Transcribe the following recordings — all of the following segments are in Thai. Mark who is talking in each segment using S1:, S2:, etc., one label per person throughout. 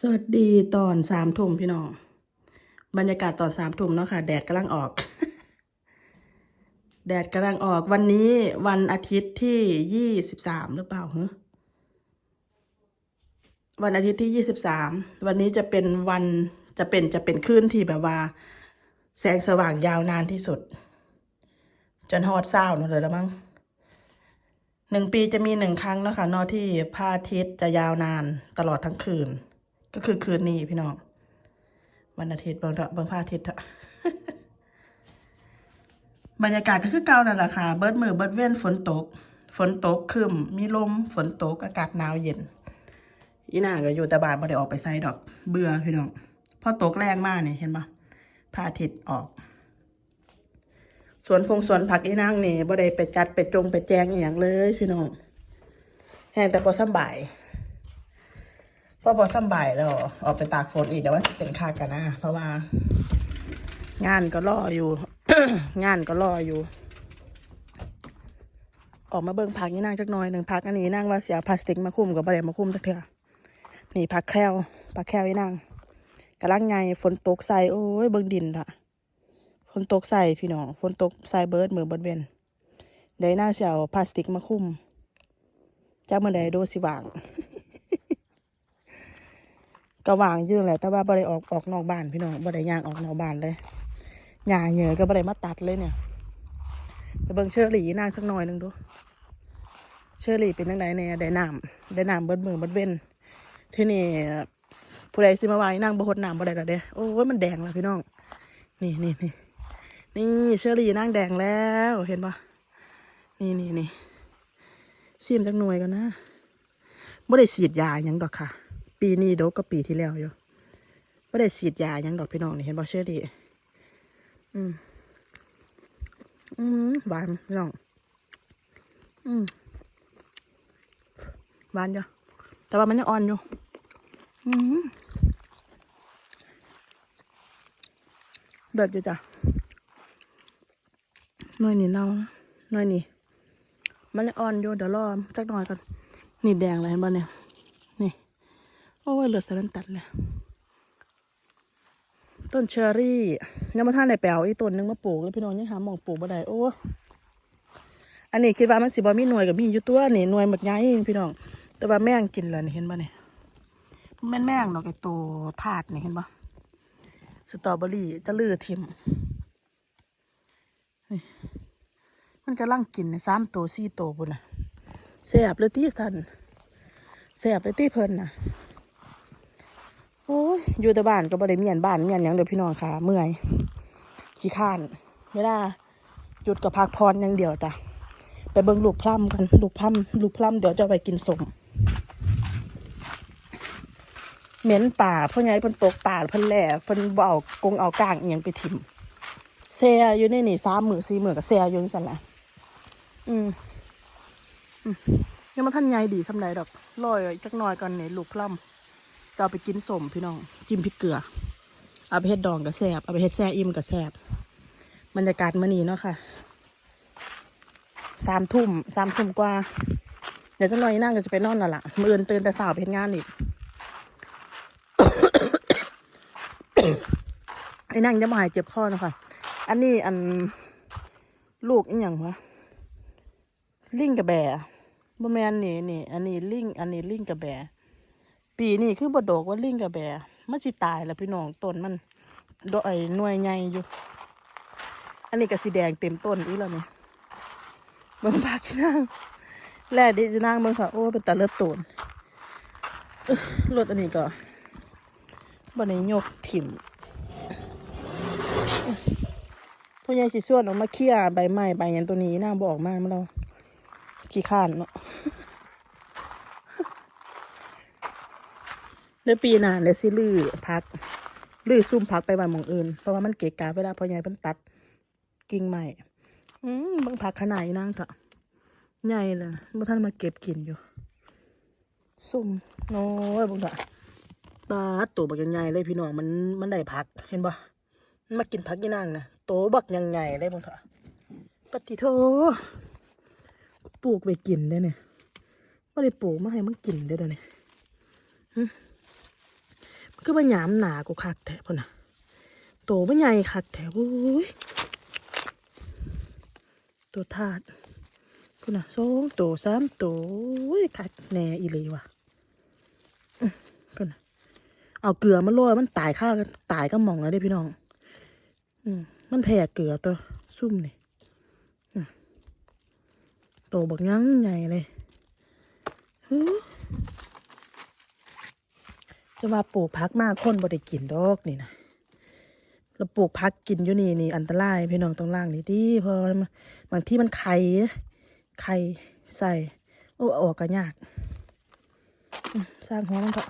S1: สวัสดีตอนสามทุ่มพี่น้อง บรรยากาศตอนสามทุ่มเนาะค่ะ แดดกำลังออก แดดกำลังออกวันนี้วันอาทิตย์ที่ยี่สิบสามหรือเปล่าเหรอวันอาทิตย์ที่ยี่สิบสามวันนี้จะเป็นวันจะเป็นจะเป็นคืนที่แบบว่า แสงสว่างยาวนานที่สุด จนฮอดเศร้าเนั่นเลยแล้วมั้งหนึ่งปีจะมีหนึ่งครั้งเนาะคะนอที่พระอาทิตย์จะยาวนานตลอดทั้งคืน ก็คือคืนนี้พี่น้อง วันอาทิตย์เบิ่งเถอะเบิ่งพระอาทิตย์อะบรรยากาศก็คือเก่านั่นแหละค่ะ เบิดมือเบิดเว้นฝนตก ฝนตกครึมมีลม ฝนตกอากาศหนาวเย็น อีน่าก็อยู่แต่บ้านไม่ได้ออกไปไซดอก เบื่อพี่น้องพอตกแรงมากนี่เห็นปะพระอาทิตย์ออกสวนฟงสวนผักอีนางนี่บ่ได้ไปจัดไปจงไปแจงอย่างเลยพี่น้องแห้งแต่พอสบาย พอพอสบายแล้วออกไปตากฝนอีกเดี๋ยวว่าจะเป็นค่ากันนะเพราะว่า งานก็รออยู่ งานก็รออยู่ ออกมาเบิ่งพักนี่นั่งจักหน่อยหนึ่งพักอันนี้นั่งว่าเสียพลาสติกมาคุ้มกับอะไรมาคุ้มจักเถื่อนี่พักแคลวพักแคลวอีนั่งกำลังไงฝนตกใส่โอ้ยเบิ่งดินละฝนตกใส่พี่น้องฝนตกใส่เบิร์ดมือเบิร์ดเวนเดี๋ยวนั่งเสียวพลาสติกมาคุ้มจากเมื่อใดดูสิว่าง ก็วางยู่นแหละแต่ว่าบ่ได้ออกออกนอกบ้านพี่น้องบ่ได้ย่างออกนอกบ้านเลยหญ้าเหยอก็บ่ได้มาตัดเลยเนี่ย ไปเบิ่งเชอรี่นางสักหน่อยหนึงดู เชอรี่เป็นจังไดเนี่ยได้น้ำได้น้ำเบิดมือเบิดเว้นที่นี่ผู้ใดสิมาว่าอีนางบ่หดน้ำบ่ได้ดอกเด้โอ้ยมันแดงแล้วพี่น้อง นี่นี่นี่นี่เชอรี่นางแดงแล้วเห็นปะนี่นี่นี่ซีมจักหน่วยกันนะบ่ได้ฉีดยาหยังดอกค่ะ ปีนี้โดกก็ปีที่แล้วอยู่ไม่ได้ฉีดยายังดอกพี่น้องนี่เห็นบ่เชื่อดีอืม อืมหวานพี่น้อง อืมหวานอยู่แต่ว่ามันยังอ่อนอยู่ อืมเดือดอยู่จ้ะน่อยนี่เน่าน่อยนี่ มันยังอ่อนอยู่เดี๋ยวรอจักหน่อยก่อนนี่แดงเลยเห็นบ่เนี่ย โอ้ยเหลือดสลันตัดเลยต้นเชอรี่ยังมาท่านไหนแปลวอีต้นนึงมาปลูกแล้วพี่น้องยังหาหมองปลูกบ่ได้โอ้อันนี้คิดว่ามันสิบ่มีหน่วยกับมีอยู่ตัวนี่หน่วยหมดย้ายพี่น้อง แต่ว่าแม่งกินแล้วนี่เห็นป่ะเนี่ยแม่แม่งดอกไอ้โตถาดนี่เห็นป่ะสตรอเบอรี่จะลือทิมนี่มันกำลังกินเนี่ยสามโตสี่โตปุ่นน่ะแสบเลยที่ท่านแสบไปตีเพลินนะ อยู่แต่บ้านก็บ่ได้เมียนบ้านเมียนหยังเดียวพี่น้องค่ะ เมื่อยขี้ข้านเวลาหยุดกับพักพรอย่างเดียวจ้ะไปเบิ่งลูกพร่ำกันลูกพร่ำลูกพร่ำเดี๋ยวจะไปกินสมเหม็นป่าพ่อใหญ่เพิ่นตกป่าเพิ่นแหล่เพิ่นบ่เอากงเอากลางเอียงไปถิ่มเสียอยู่ในนี่สามมือสี่มือกับเสียอยู่นี่สันแหละอืมยังมาท่านใหญ่ดีสำไรดอกลอยจักหน่อยก่อนเนี่ยลูกพล่ำ จะเอาไปกินสมพี่น้อง จิ้มพริกเกลือ เอาไปเฮ็ดดองกับแซบเอาไปเฮ็ดแซ่อิ่มกับแซบบรรยากาศมื้อนี้เนาะค่ะสามทุ่มสามทุ่มกว่า เดี๋ยวจักหน่อยนั่งก็จะไปนอนแล้วล่ะมื้ออื่นตื่นแต่สาวไปเฮ็ดงานอีกไอ้นั่งจะมาหายเจ็บคอเนาะค่ะอันนี้อันลูกอีหยังวะลิงกับแบบ่แมนนี่นี่ อันนี้ลิงอันนี้ลิงกับแบ ปีนี้คือบดอกว่าลิงกับแบมันสิตายแล้วพี่น้องต้นมันดอกไอ้หน่วยใหญ่อยู่ อันนี้ก็สีแดงเต็มต้นอีแล้วนี่เบิ่งปากที่นั่งแล่ดิจะนั่งเบิ่งค่ะโอ้เป็นตาเลือดตูนรถอันนี้ก็บ่ได้ยกถิ่มพ่อใหญ่สิส่วนออกมาเคลียใบไม้ใบยันตัวนี้นางบอกมากมันเราขี้ข้านเนาะ เดี๋ยวปีหน้าเดี๋ยวสิลื้อพักลื้อซุ่มพักไปบ้านหมองอื่น เพราะว่ามันเกะกะเวลาพ่อใหญ่เพิ่นตัด กิ่งใหม่อืมบางผักขนาดนั่งเถอะใหญ่เลยเมื่อท่านมาเก็บกินอยู่ ซุ่มโน้ยบุญละปลาตัวบักยังใหญ่เลยพี่น้องมันมันได้ผักเห็นปะมันมากินผักยี่นั่งนะโตบักยังใหญ่เลยบุญละปฏิโทปลูกไปกินได้เนี่ยไม่ได้ปลูกมาให้มันกินได้เดี๋ยวนี้ หึก็ว่หยามหนากูคักแท้พ่นน่ะโตบ่ใหญ่คักแท้โอ้ยตัวทาดพ่นน่ะสองโตสามโตโอ้ยคักแน่อีหลีว่ะอื้อพ่นน่ะเอาเกลือมาโรยมันตายข้าวตายก็มองแล้วเด้พี่น้อง อืมมันแพ้เกลือตัวซุ่มนี่โตบักยังใหญ่เลยฮึ จะมาปลูกพักมากคนบ่ได้กินดอกนี่นะเราปลูกพักกินอยู่นี่นี่อันตรายพี่น้องต้องล่างนี่ดีเพอบางที่มันไข่ไข่ใส่โอ้ออกก็ยาก สร้างหัวมันเถอะ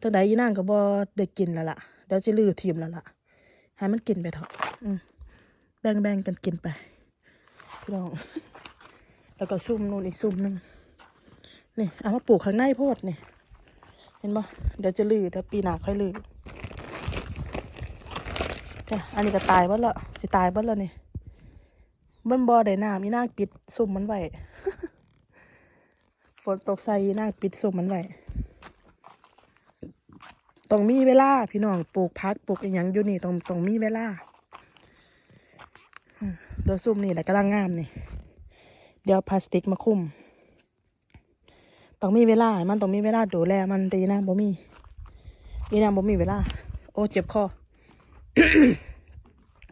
S1: ตั้งใดยีนั่งก็บ่ได้กินแล้วล่ะเดี๋ยวจะลือทีมแล้วล่ะให้มันกินไปเถอะแบ่งแบ่งกันกินไปพี่น้อง แล้วก็ซุ่มนู่นอีกซุ่มหนึ่งนี่เอามาปลูกข้างในโพดนี่ ห็นปะเดี๋ยวจะลือเดี๋ยวปีหน้าค่อยลือจ้ะอันนี้ก็ตายบ้ละสิตายบ้ละนี่บิ้นบอได้น้ำมีนางปิดซุ่มมันไว้ฝนตกใส่นางปิดซุ่มมันไว้ต้องมีเวลาพี่น้องปลูกพักปลูกอหย่างอยู่นี่ต้องต้องมีเวลาเดี๋ยวซุ่มนี่แหละกำลังงามนี่ เดี๋ยวพลาสติกมาคุ้ม ต้องมีเวลา มันต้องมีเวลาดูแลมันตีนะบ่มีอีนางบ่มีเวลา โอ้เจ็บคอ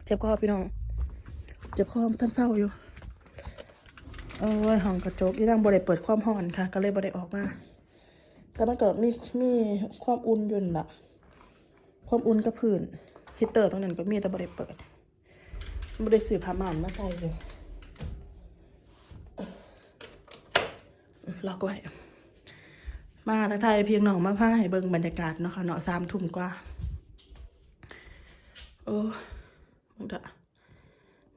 S1: เจ็บคอพี่น้อง เจ็บคอท่านเศร้าอยู่ เอ้ยห้องกระจกอีนางบ่ได้เปิดความร้อนค่ะ ก็เลยบ่ได้ออกมา แต่มันก็มีมีความอุ่นอยุ่นละความอุ่นกับพื้นฮีตเตอร์ตรงนั้นก็มีแต่บริเปิดบริสื่อผ้าม่านมาใส่เลยล็อกไว้ มาทักทายเพียงหนองมาผ้าให้เบิ่งบรรยากาศเนาะค่ะเนาะสามทุ่มกว่า โอ้มันก็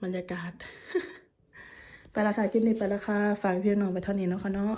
S1: บรรยากาศ ไปละคาคลิปนี้ไปละค่ะฝากเพียงหนองไปเท่านี้เนาะค่ะเนาะ